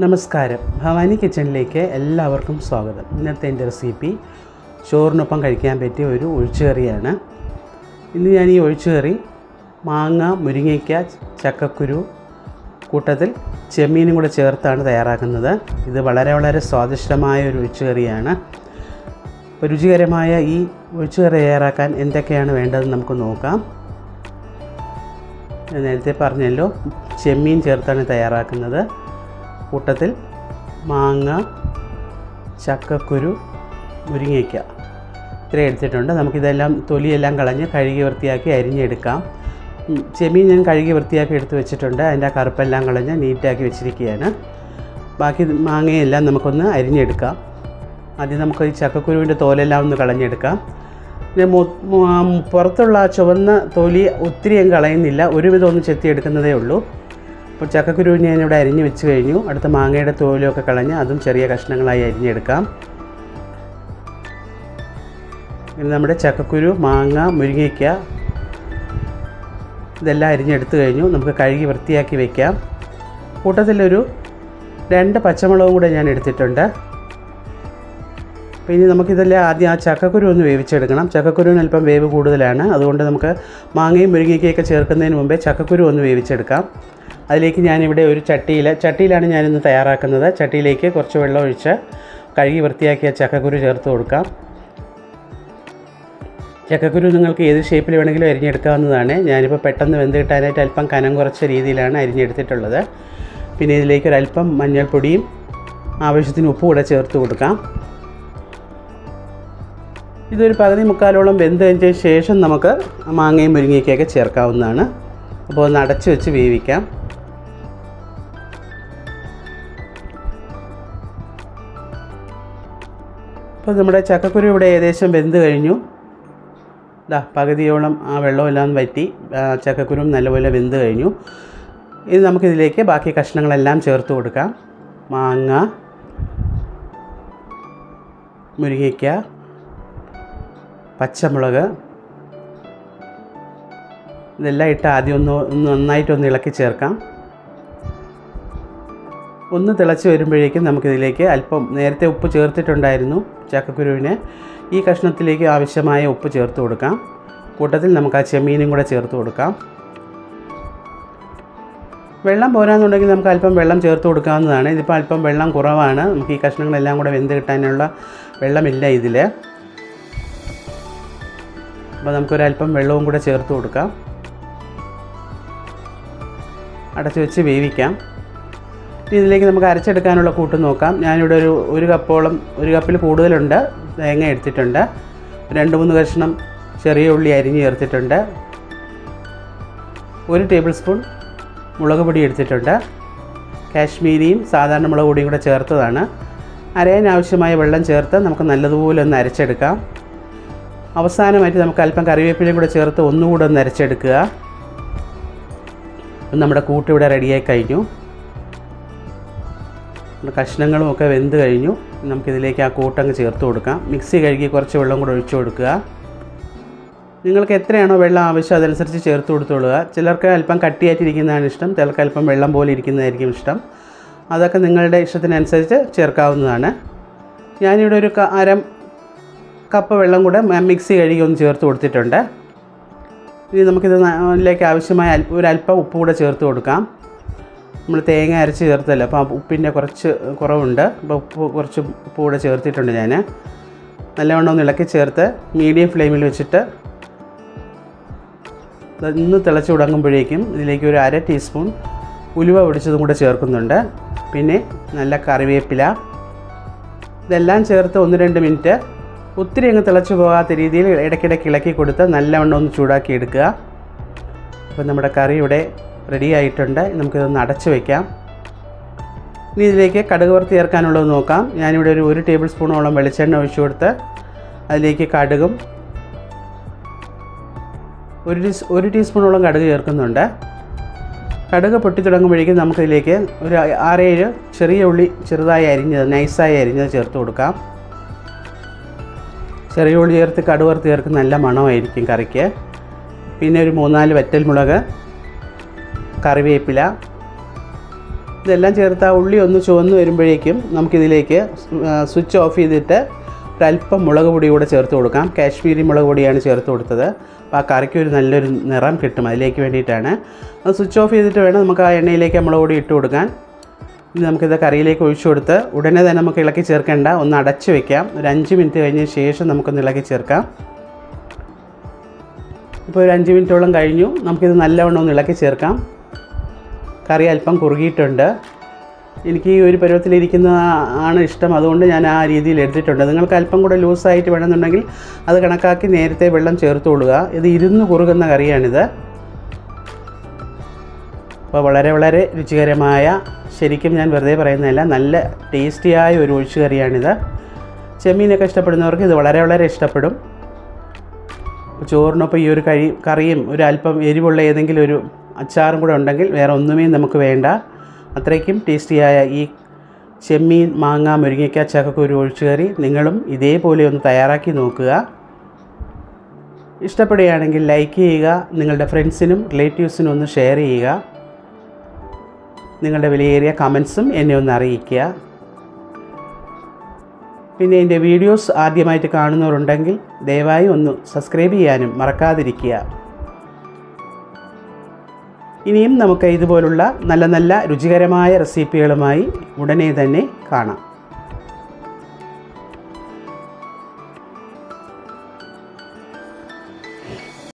നമസ്കാരം. ഭവാനി കിച്ചണിലേക്ക് എല്ലാവർക്കും സ്വാഗതം. ഇന്നത്തെ എന്റെ റെസിപ്പി ചോറിനൊപ്പം കഴിക്കാൻ പറ്റിയ ഒരു ഒഴിച്ചുകറിയാണ്. ഇന്ന് ഞാൻ ഈ ഒഴിച്ചുകറി മാങ്ങ മുരിങ്ങയ്ക്ക ചക്കക്കുരു കൂട്ടത്തിൽ ചെമ്മീനും കൂടെ ചേർത്താണ് തയ്യാറാക്കുന്നത്. ഇത് വളരെ വളരെ സ്വാദിഷ്ടമായ ഒരു ഒഴിച്ചുകറിയാണ്. രുചികരമായ ഈ ഒഴിച്ചുകറി തയ്യാറാക്കാൻ എന്തൊക്കെയാണ് വേണ്ടതെന്ന് നമുക്ക് നോക്കാം. ഞാൻ നേരത്തെ പറഞ്ഞല്ലോ ചെമ്മീൻ ചേർത്താണ് തയ്യാറാക്കുന്നത്. കൂട്ടത്തിൽ മാങ്ങ ചക്കക്കുരു മുരിങ്ങയ്ക്ക. ഇത്രയും എടുത്തിട്ടുണ്ട്. നമുക്കിതെല്ലാം തൊലിയെല്ലാം കളഞ്ഞ് കഴുകി വൃത്തിയാക്കി അരിഞ്ഞെടുക്കാം. ചെമ്മീൻ ഞാൻ കഴുകി വൃത്തിയാക്കി എടുത്ത് വെച്ചിട്ടുണ്ട്. അതിന്റെ കറുപ്പെല്ലാം കളഞ്ഞ് നീറ്റാക്കി വെച്ചിരിക്കുകയാണ്. ബാക്കി മാങ്ങയെല്ലാം നമുക്കൊന്ന് അരിഞ്ഞെടുക്കാം. ആദ്യം നമുക്ക് ഈ ചക്കക്കുരുവിന്റെ തോലെല്ലാം ഒന്ന് കളഞ്ഞെടുക്കാം. പുറത്തുള്ള ചുവന്ന തൊലി ഒത്തിരി ഞാൻ കളയുന്നില്ല. ഒരുവിധം ഒന്ന് ചെത്തിയെടുക്കുന്നതേ ഉള്ളൂ. അപ്പോൾ ചക്കക്കുരു ഇവിടെ അരിഞ്ഞ് വെച്ച് കഴിഞ്ഞു. അടുത്ത മാങ്ങയുടെ തോലിയൊക്കെ കളഞ്ഞ് അതും ചെറിയ കഷ്ണങ്ങളായി അരിഞ്ഞെടുക്കാം. ഇനി നമ്മുടെ ചക്കക്കുരു മാങ്ങ മുരിങ്ങയ്ക്ക ഇതെല്ലാം അരിഞ്ഞെടുത്ത് കഴിഞ്ഞു. നമുക്ക് കഴുകി വൃത്തിയാക്കി വയ്ക്കാം കൂട്ടത്തിലൊരു രണ്ട് പച്ചമുളകും കൂടെ ഞാൻ എടുത്തിട്ടുണ്ട്. അപ്പോൾ ഇനി നമുക്കിതെല്ലാം ആദ്യം ആ ചക്കക്കുരു ഒന്ന് വേവിച്ചെടുക്കണം. ചക്കക്കുരുവിന് അല്പം വേവ് കൂടുതലാണ്. അതുകൊണ്ട് നമുക്ക് മാങ്ങയും മുരിങ്ങയ്ക്കൊക്കെ ചേർക്കുന്നതിന് മുമ്പേ ചക്കക്കുരു ഒന്ന് വേവിച്ചെടുക്കാം. അതിലേക്ക് ഞാനിവിടെ ഒരു ചട്ടിയിൽ ചട്ടിയിലാണ് ഞാനിന്ന് തയ്യാറാക്കുന്നത്. ചട്ടിയിലേക്ക് കുറച്ച് വെള്ളം ഒഴിച്ച് കഴുകി വൃത്തിയാക്കിയ ചക്കക്കുരു ചേർത്ത് കൊടുക്കാം. ചക്കക്കുരു നിങ്ങൾക്ക് ഏത് ഷേപ്പിൽ വേണമെങ്കിലും അരിഞ്ഞെടുക്കാവുന്നതാണ്. ഞാനിപ്പോൾ പെട്ടെന്ന് വെന്ത് കിട്ടാനായിട്ട് അല്പം കനം കുറച്ച രീതിയിലാണ് അരിഞ്ഞെടുത്തിട്ടുള്ളത്. പിന്നെ ഇതിലേക്ക് ഒരല്പം മഞ്ഞൾപ്പൊടിയും ആവശ്യത്തിന് ഉപ്പ് കൂടെ ചേർത്ത് കൊടുക്കാം. ഇതൊരു പകുതി മുക്കാലോളം വെന്ത് കഴിഞ്ഞ ശേഷം നമുക്ക് മാങ്ങയും മുരിങ്ങയ്ക്കൊക്കെ ചേർക്കാവുന്നതാണ്. അപ്പോൾ ഒന്ന് അടച്ച് വെച്ച് വേവിക്കാം. അപ്പോൾ നമ്മുടെ ചക്കക്കുരു ഇവിടെ ഏകദേശം വെന്ത് കഴിഞ്ഞു. ഇതാ പകുതിയോളം ആ വെള്ളമെല്ലാം വറ്റി ചക്കക്കുരും നല്ലപോലെ വെന്ത് കഴിഞ്ഞു. ഇനി നമുക്കിതിലേക്ക് ബാക്കി കഷ്ണങ്ങളെല്ലാം ചേർത്ത് കൊടുക്കാം. മാങ്ങ മുരിങ്ങയ്ക്ക പച്ചമുളക്. ഇതെല്ലാം ഇട്ട് ആദ്യം ഒന്ന് നന്നായിട്ടൊന്ന് ഇളക്കി ചേർക്കാം. ഒന്ന് തിളച്ച് വരുമ്പോഴേക്കും നമുക്കിതിലേക്ക് അല്പം നേരത്തെ ഉപ്പ് ചേർത്തിട്ടുണ്ടായിരുന്നു ചക്കക്കുരുവിന്. ഈ കഷ്ണത്തിലേക്ക് ആവശ്യമായ ഉപ്പ് ചേർത്ത് കൊടുക്കാം. കൂട്ടത്തിൽ നമുക്ക് ആ ചെമ്മീനും കൂടെ ചേർത്ത് കൊടുക്കാം. വെള്ളം പോരാന്നുണ്ടെങ്കിൽ നമുക്ക് അല്പം വെള്ളം ചേർത്ത് കൊടുക്കാവുന്നതാണ്. ഇതിപ്പോൾ അല്പം വെള്ളം കുറവാണ്. നമുക്ക് ഈ കഷ്ണങ്ങളെല്ലാം കൂടെ വെന്ത് കിട്ടാനുള്ള വെള്ളമില്ല ഇതിൽ അപ്പോൾ നമുക്കൊരല്പം വെള്ളവും കൂടെ ചേർത്ത് കൊടുക്കാം. അടച്ചു വെച്ച് വേവിക്കാം. ഇതിലേക്ക് നമുക്ക് അരച്ചെടുക്കാനുള്ള കൂട്ട് നോക്കാം. ഞാനിവിടെ ഒരു ഒരു കപ്പോളം ഒരു കപ്പിൽ കൂടുതലുണ്ട്. തേങ്ങ എടുത്തിട്ടുണ്ട്. രണ്ട് മൂന്ന് കഷ്ണം ചെറിയ ഉള്ളി അരിഞ്ഞ് ചേർത്തിട്ടുണ്ട്. ഒരു ടേബിൾ സ്പൂൺ മുളക് പൊടി എടുത്തിട്ടുണ്ട്. കാശ്മീരിയും സാധാരണ മുളക് പൊടിയും കൂടെ ചേർത്തതാണ്. അരയാൻ ആവശ്യമായ വെള്ളം ചേർത്ത് നമുക്ക് നല്ലതുപോലെ ഒന്ന് അരച്ചെടുക്കാം. അവസാനമായിട്ട് നമുക്ക് അല്പം കറിവേപ്പിലയും കൂടെ ചേർത്ത് ഒന്നുകൂടെ ഒന്ന് അരച്ചെടുക്കുക. നമ്മുടെ കൂട്ട് ഇവിടെ റെഡിയായി കഴിഞ്ഞു. നമ്മുടെ കഷ്ണങ്ങളും ഒക്കെ വെന്ത് കഴിഞ്ഞു. നമുക്കിതിലേക്ക് ആ കൂട്ടങ്ങ് ചേർത്ത് കൊടുക്കാം. മിക്സി കഴുകി കുറച്ച് വെള്ളം കൂടെ ഒഴിച്ചു കൊടുക്കുക. നിങ്ങൾക്ക് എത്രയാണോ വെള്ളം ആവശ്യം അതനുസരിച്ച് ചേർത്ത് കൊടുത്തോളുക. ചിലർക്ക് അല്പം കട്ടിയായിട്ടിരിക്കുന്നതാണ് ഇഷ്ടം. ചിലർക്ക് അല്പം വെള്ളം പോലെ ഇരിക്കുന്നതായിരിക്കും ഇഷ്ടം. അതൊക്കെ നിങ്ങളുടെ ഇഷ്ടത്തിനനുസരിച്ച് ചേർക്കാവുന്നതാണ്. ഞാനിവിടെ ഒരു അര കപ്പ് വെള്ളം കൂടെ മിക്സി കഴുകി ഒന്ന് ചേർത്ത് കൊടുത്തിട്ടുണ്ട്. ഇനി നമുക്കിത് ന- ഇതിലേക്ക് ആവശ്യമായ അല്പ ഒരല്പം ഉപ്പ് കൂടെ ചേർത്ത് കൊടുക്കാം. നമ്മൾ തേങ്ങ അരച്ച് ചേർത്തല്ലോ അപ്പോൾ ഉപ്പിന്റെ കുറച്ച് കുറവുണ്ട്. അപ്പോൾ ഉപ്പ് കുറച്ച് ഉപ്പ് കൂടെ ചേർത്തിട്ടുണ്ട് ഞാൻ. നല്ലവണ്ണം ഒന്ന് ഇളക്കി ചേർത്ത് മീഡിയം ഫ്ലെയിമിൽ വെച്ചിട്ട് ഇന്ന് തിളച്ച് തുടങ്ങുമ്പോഴേക്കും ഇതിലേക്ക് ഒരു അര ടീസ്പൂൺ ഉലുവ പൊടിച്ചതും കൂടെ ചേർക്കുന്നുണ്ട്. പിന്നെ നല്ല കറിവേപ്പില. ഇതെല്ലാം ചേർത്ത് ഒന്ന് രണ്ട് മിനിറ്റ് ഒത്തിരി അങ്ങ് തിളച്ച് പോകാത്ത രീതിയിൽ ഇടയ്ക്കിടയ്ക്ക് ഇളക്കി കൊടുത്ത് നല്ലവണ്ണം ഒന്ന് ചൂടാക്കി എടുക്കുക. അപ്പോൾ നമ്മുടെ കറി ഇവിടെ റെഡി ആയിട്ടുണ്ട്. നമുക്കിതൊന്ന് അടച്ച് വയ്ക്കാം ഇനി ഇതിലേക്ക് കടുക് വറുത്ത് ചേർക്കാനുള്ളത് നോക്കാം. ഞാനിവിടെ ഒരു ഒരു ടേബിൾ സ്പൂണോളം വെളിച്ചെണ്ണ ഒഴിച്ചു കൊടുത്ത് അതിലേക്ക് കടുകും ഒരു ഒരു ടീസ്പൂണോളം കടുക് ചേർക്കുന്നുണ്ട്. കടുക് പൊട്ടി തുടങ്ങുമ്പോഴേക്കും നമുക്കിതിലേക്ക് ഒരു ആറേഴ് ചെറിയ ഉള്ളി ചെറുതായി അരിഞ്ഞത് നൈസായി അരിഞ്ഞത് ചേർത്ത് കൊടുക്കാം. ചെറിയ ഉള്ളി ചേർത്ത് കടുവറുത്ത് ചേർക്ക്. നല്ല മണമായിരിക്കും കറിക്ക്. പിന്നെ ഒരു മൂന്നാൽ വറ്റൽമുളക് കറിവേപ്പില. ഇതെല്ലാം ചേർത്ത് ആ ഉള്ളി ഒന്ന് ചുവന്ന് വരുമ്പോഴേക്കും നമുക്കിതിലേക്ക് സ്വിച്ച് ഓഫ് ചെയ്തിട്ട് ഒരല്പം മുളക് പൊടി കൂടെ ചേർത്ത് കൊടുക്കാം. കാശ്മീരി മുളക് പൊടിയാണ് ചേർത്ത് കൊടുത്തത്. അപ്പോൾ ആ കറിക്ക് ഒരു നല്ലൊരു നിറം കിട്ടും. അതിലേക്ക് വേണ്ടിയിട്ടാണ്. അത് സ്വിച്ച് ഓഫ് ചെയ്തിട്ട് വേണം നമുക്ക് ആ എണ്ണയിലേക്ക് മുളക് പൊടി ഇട്ട് കൊടുക്കാൻ. ഇനി നമുക്കിത് കറിയിലേക്ക് ഒഴിച്ചു കൊടുത്ത് ഉടനെ തന്നെ നമുക്ക് ഇളക്കി ചേർക്കേണ്ട ഒന്ന് അടച്ച് വെക്കാം. ഒരു അഞ്ച് മിനിറ്റ് കഴിഞ്ഞ ശേഷം നമുക്കൊന്ന് ഇളക്കി ചേർക്കാം. ഇപ്പോൾ ഒരു അഞ്ച് മിനിറ്റോളം കഴിഞ്ഞു. നമുക്കിത് നല്ലവണ്ണം ഒന്ന് ഇളക്കി ചേർക്കാം. കറി അല്പം കുറുകിയിട്ടുണ്ട്. എനിക്ക് ഈ ഒരു പരുവത്തിലിരിക്കുന്ന ആണ് ഇഷ്ടം. അതുകൊണ്ട് ഞാൻ ആ രീതിയിൽ എടുത്തിട്ടുണ്ട്. നിങ്ങൾക്ക് അല്പം കൂടെ ലൂസായിട്ട് വേണമെന്നുണ്ടെങ്കിൽ അത് കണക്കാക്കി നേരത്തെ വെള്ളം ചേർത്ത് കൊടുക്കുക ഇത് ഇരുന്ന് കുറുകുന്ന കറിയാണിത്. അപ്പോൾ വളരെ വളരെ രുചികരമായ ശരിക്കും ഞാൻ വെറുതെ പറയുന്നതല്ല നല്ല ടേസ്റ്റിയായ ഒരു ഒഴിച്ചു കറിയാണിത് ചെമ്മീനൊക്കെ ഇഷ്ടപ്പെടുന്നവർക്ക് ഇത് വളരെ വളരെ ഇഷ്ടപ്പെടും. ചോറിനൊപ്പം ഈ ഒരു കഴി കറിയും ഒരു അല്പം എരിവുള്ള ഏതെങ്കിലും ഒരു അച്ചാറും കൂടെ ഉണ്ടെങ്കിൽ വേറെ ഒന്നുമേ നമുക്ക് വേണ്ട. അത്രയ്ക്കും ടേസ്റ്റിയായ ഈ ചെമ്മീൻ മാങ്ങ മുരിങ്ങയ്ക്ക ചക്കക്കുരു ഒഴിച്ചുകറി നിങ്ങളും ഇതേപോലെ ഒന്ന് തയ്യാറാക്കി നോക്കുക. ഇഷ്ടപ്പെടുകയാണെങ്കിൽ ലൈക്ക് ചെയ്യുക നിങ്ങളുടെ ഫ്രണ്ട്സിനും റിലേറ്റീവ്സിനും ഒന്ന് ഷെയർ ചെയ്യുക. നിങ്ങളുടെ വിലയേറിയ കമൻസും എന്നെ ഒന്ന് അറിയിക്കുക. പിന്നെ എന്റെ വീഡിയോസ് ആദ്യമായിട്ട് കാണുന്നവരുണ്ടെങ്കിൽ ദയവായി ഒന്ന് സബ്സ്ക്രൈബ് ചെയ്യാനും മറക്കാതിരിക്കുക. ഇനിയും നമുക്ക് ഇതുപോലുള്ള നല്ല നല്ല രുചികരമായ റെസിപ്പികളുമായി ഉടനെ തന്നെ കാണാം.